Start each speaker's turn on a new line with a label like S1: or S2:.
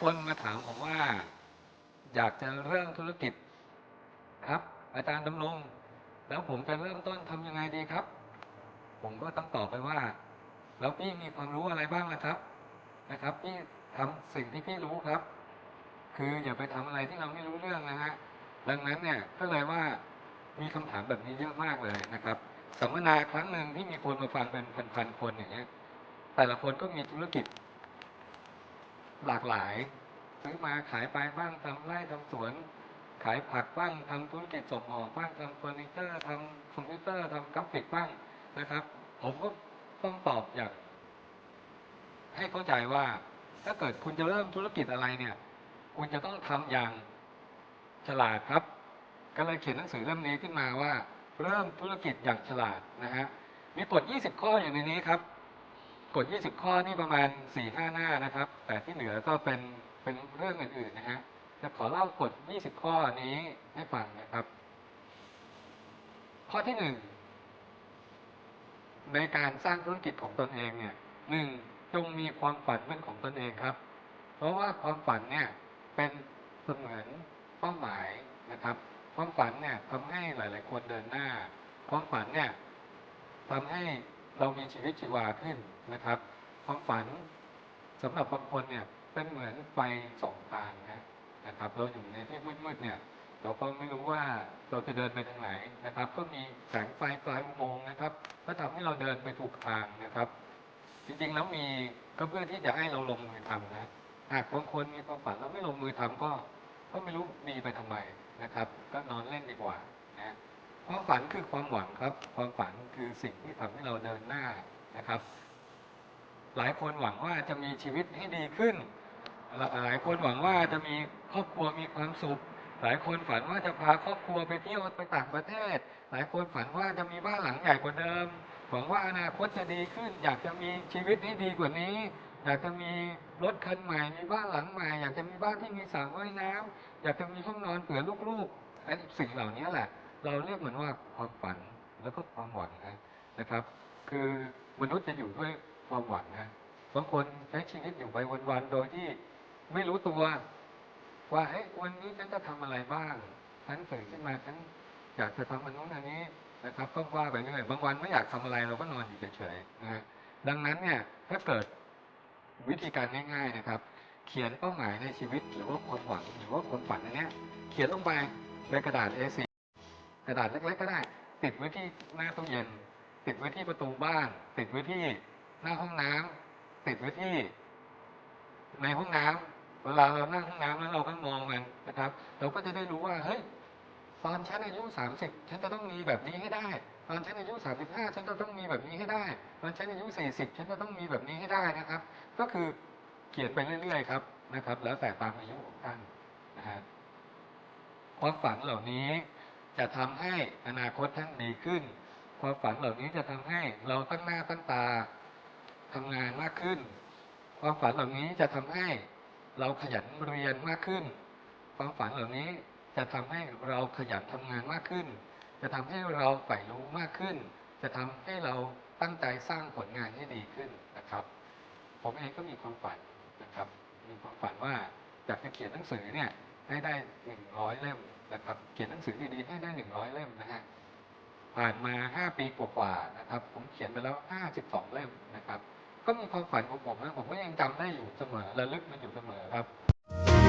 S1: คนมาถามผมว่า อยากจะเริ่มธุรกิจครับ อาจารย์ดำรงแล้วผมจะเริ่มต้นทำยังไงดีครับ ผมก็ต้องตอบไปว่า แล้วพี่มีความรู้อะไรบ้างนะครับ นะครับ พี่ทำสิ่งที่พี่รู้ครับ คืออย่าไปทำอะไรที่เราไม่รู้เรื่องนะฮะดังนั้นเนี่ยก็เลยว่ามีคำถามแบบนี้เยอะมากเลยนะครับสัมมนาครั้งหนึ่งที่มีคนมาฟังเป็นพันๆคนอย่างเงี้ยแต่ละคนก็มีธุรกิจ หลากหลายซื้อมาขายไปบ้างทำไร่ทำสวน ขายผักบ้างทำธุรกิจส่งออกบ้างทำเฟอร์นิเจอร์ทำคอมพิวเตอร์ทำกราฟิกบ้างนะครับ ผมก็ต้องตอบอย่าง ให้เข้าใจว่า ถ้าเกิดคุณจะเริ่มธุรกิจอะไรเนี่ย คุณจะต้องทำอย่างฉลาดครับ ก็เลยเขียนหนังสือเล่มนี้ขึ้นมาว่า เริ่มธุรกิจอย่างฉลาดนะฮะมีกฎ 20 ข้ออยู่ในนี้ครับ กฎ 20 ข้อนี่ประมาณ 4-5 หน้านะครับ แต่ที่เหลือก็เป็นเป็นเรื่องอื่นๆนะฮะ จะขอเล่ากฎ 20 ข้อนี้ให้ฟังนะครับ ข้อที่หนึ่งในการสร้างธุรกิจของตนเองเนี่ยหนึ่งจงมีความฝันเป็นของตนเองครับ เพราะว่าความฝันเนี่ยเป็นเสมือนเป้าหมายนะครับ ความฝันเนี่ยทำให้หลาย ๆ คนเดินหน้า ความฝันเนี่ยทำให้ เรามีชีวิตชีวาขึ้นนะครับ ความฝันสำหรับบางคนเนี่ยเป็นเหมือนไฟสองทางนะนะครับ เราอยู่ในที่มืดๆเนี่ยเราก็ไม่รู้ว่าเราจะเดินไปทางไหนนะครับ ก็มีแสงไฟปลายอุโมงค์นะครับ ก็ทำให้เราเดินไปถูกทางนะครับ จริงๆแล้วมีก็เพื่อที่จะให้เราลงมือทำนะหากบางคนมีความฝันแล้วไม่ลงมือทำก็ ก็ไม่รู้มีไปทำไมนะครับ ก็นอนเล่นดีกว่านะความฝันคือความหวังครับ ความฝัน คือสิ่งที่ทำให้เราเดินหน้านะครับ หลายคนหวังว่าจะมีชีวิตให้ดีขึ้น หลายคนหวังว่าจะมีครอบครัวมีความสุข หลายคนฝันว่าจะพาครอบครัวไปเที่ยวไปต่างประเทศ หลายคนฝันว่าจะมีบ้านหลังใหญ่กว่าเดิม หวังว่าอนาคตจะดีขึ้น อยากจะมีชีวิตที่ดีกว่านี้อยากจะมีรถคันใหม่ มีบ้านหลังใหม่ อยากจะมีบ้านที่มีสระว่ายน้ำอยากจะมีห้องนอนเผื่อลูกๆไอ้สิ่งเหล่านี้แหละ เราเรียกเหมันว่าความฝัน แล้วก็ความหวังนะนะครับ คือมนุษย์จะอยู่ด้วยความหวังนะบางคนใช้ชีวิตอยู่ไปวันๆโดยที่ไม่รู้ตัว ว่าเฮ้ยวันนี้ฉันจะทำอะไรบ้างฉันตื่นขึ้นมาฉันอยากจะทำอันนู้นอันนี้นะครับก็ว่าไปเรื่อยบางวันไม่อยากทำอะไรเราก็นอนอยู่เฉยๆนะดังนั้นเนี่ยถ้าเกิดวิธีการง่าย ๆนะครับ เขียนเป้าหมายในชีวิตหรือว่าความหวังหรือว่าความฝันอันเนี้ยเขียนลงไปในกระดาษ A4 กระดาษเล็กๆก็ได้ ติดไว้ที่หน้าตู้เย็น ติดไว้ที่ประตูบ้าน ติดไว้ที่หน้าห้องน้ำติดไว้ที่ ในห้องน้ำเวลาเรานั่งห้องน้ำแล้วเราก็มองมันนะครับ เราก็จะได้รู้ว่าเฮ้ยตอนฉันอายุสามสิบฉันจะต้องมีแบบนี้ให้ได้ ตอนฉันอายุสามสิบห้าฉันจะต้องมีแบบนี้ให้ได้ ตอนฉันอายุสี่สิบฉันจะต้องมีแบบนี้ให้ได้นะครับ ก็คือเขียนไปเรื่อยๆครับนะครับ แล้วแต่ตามอายุของท่านนะฮะความฝันเหล่านี้ จะทำให้อนาคตท่านดีขึ้น ความฝันเหล่านี้จะทำให้เราตั้งหน้าตั้งตาทำงานมากขึ้น ความฝันเหล่านี้จะทำให้เราขยันเรียนมากขึ้น ความฝันเหล่านี้จะทำให้เราขยันทำงานมากขึ้น จะทำให้เราใฝ่รู้มากขึ้น จะทำให้เราตั้งใจสร้างผลงานที่ดีขึ้นนะครับ ผมเองก็มีความฝันนะครับ มีความฝันว่าอยากจะเขียนหนังสือเนี่ยให้ได้หนึ่งร้อยเล่ม นะครับเขียนหนังสือดีๆให้ได้หนึ่งร้อยเล่มนะฮะผ่านมาห้าปีกว่าๆนะครับ ผมเขียนไปแล้วห้าสิบสองเล่มนะครับ ก็มีความฝันของผมนะผมก็ยังจำได้อยู่เสมอระลึกมันอยู่เสมอครับ